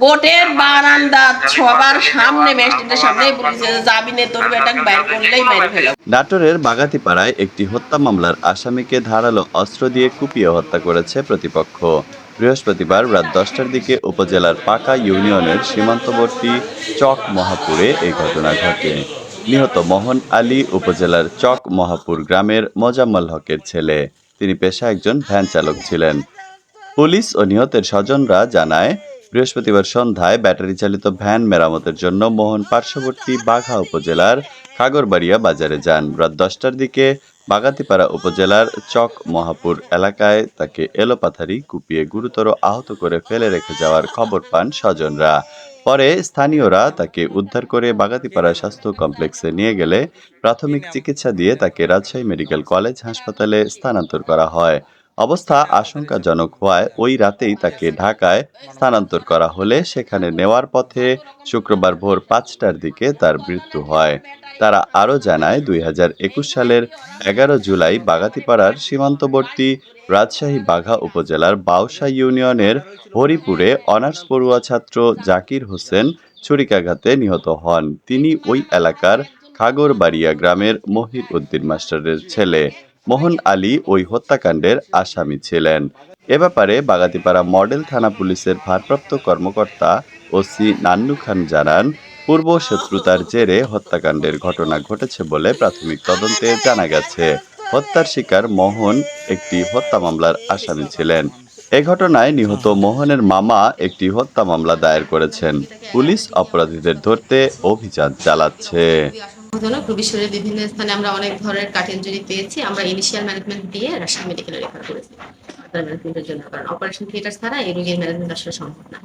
কোর্টের বারান্দা সবার সামনে, ম্যাজিস্ট্রেটের সামনে বলেছে যে তোর বেটাকে বাইর করলেই মেরে ফেলাম নাটোরের বাগাতিপাড়ায় একটি হত্যা মামলার আসামিকে ধারালো অস্ত্র দিয়ে কুপিয়ে হত্যা করেছে প্রতিপক্ষ। বৃহস্পতিবার রাত দশটার দিকে উপজেলার পাকা ইউনিয়নের সীমান্তবর্তী চক মহাপুরে এই ঘটনা ঘটে। নিহত মোহন আলী উপজেলার চক মহাপুর গ্রামের মোজাম্মল হকের ছেলে। তিনি পেশা একজন ভ্যান চালক ছিলেন। পুলিশ ও নিহতের স্বজনরা জানায় বৃহস্পতিবার সন্ধ্যায় ব্যাটারি চালিত ভ্যান মেরামতের জন্য মোহন পার্শ্ববর্তী বাঘা উপজেলার কাগরবাড়িয়া বাজারে যান। রাত দশটার দিকে বাগাতিপাড়া উপজেলার চক মহাপুর এলাকায় তাকে এলোপাথারি কুপিয়ে গুরুতর আহত করে ফেলে রেখে যাওয়ার খবর পান স্বজনরা। পরে স্থানীয়রা তাকে উদ্ধার করে বাগাতিপাড়া স্বাস্থ্য কমপ্লেক্সে নিয়ে গেলে প্রাথমিক চিকিৎসা দিয়ে তাকে রাজশাহী মেডিকেল কলেজ হাসপাতালে স্থানান্তর করা হয়। অবস্থা আশঙ্কাজনক হওয়ায় ওই রাতেই তাকে ঢাকায় স্থানান্তর করা হলে সেখানে নেওয়ার পথে শুক্রবার ভোর পাঁচটার দিকে তার মৃত্যু হয়। তারা আরও জানায় দুই হাজার একুশ সালের এগারো জুলাই বাগাতিপাড়ার সীমান্তবর্তী রাজশাহী বাঘা উপজেলার বাউসা ইউনিয়নের হরিপুরে অনার্স পড়ুয়া ছাত্র জাকির হোসেন ছুরিকাঘাতে নিহত হন। তিনি ওই এলাকার খাগরবাড়িয়া গ্রামের মহির উদ্দিন মাস্টারের ছেলে। মোহন আলী ওই হত্যাকাণ্ডের আসামি ছিলেন। এ ব্যাপারে বাগাতিপাড়া মডেল থানা পুলিশের ভারপ্রাপ্ত কর্মকর্তা ওসি নান্নু খান জানান, পূর্ব শত্রুতার জেরে হত্যাকাণ্ডের ঘটনা ঘটেছে বলে প্রাথমিক তদন্তে জানা গেছে। হত্যার শিকার মোহন একটি হত্যা মামলার আসামি ছিলেন। এ ঘটনায় নিহত মোহনের মামা একটি হত্যা মামলা দায়ের করেছেন। পুলিশ অপরাধীদের ধরতে অভিযান চালাচ্ছে। জন্য প্রবিশ্বরের বিভিন্ন স্থানে আমরা অনেক ধরনের কাট ইঞ্জুরি পেয়েছি। আমরা ইনিশিয়াল ম্যানেজমেন্ট দিয়ে রাজশাহী মেডিকেলে রেফার করেছি। ম্যানেজমেন্টের জন্য, কারণ অপারেশন থিয়েটার ছাড়া এই রোগীর ম্যানেজমেন্ট আসলে সম্ভব না।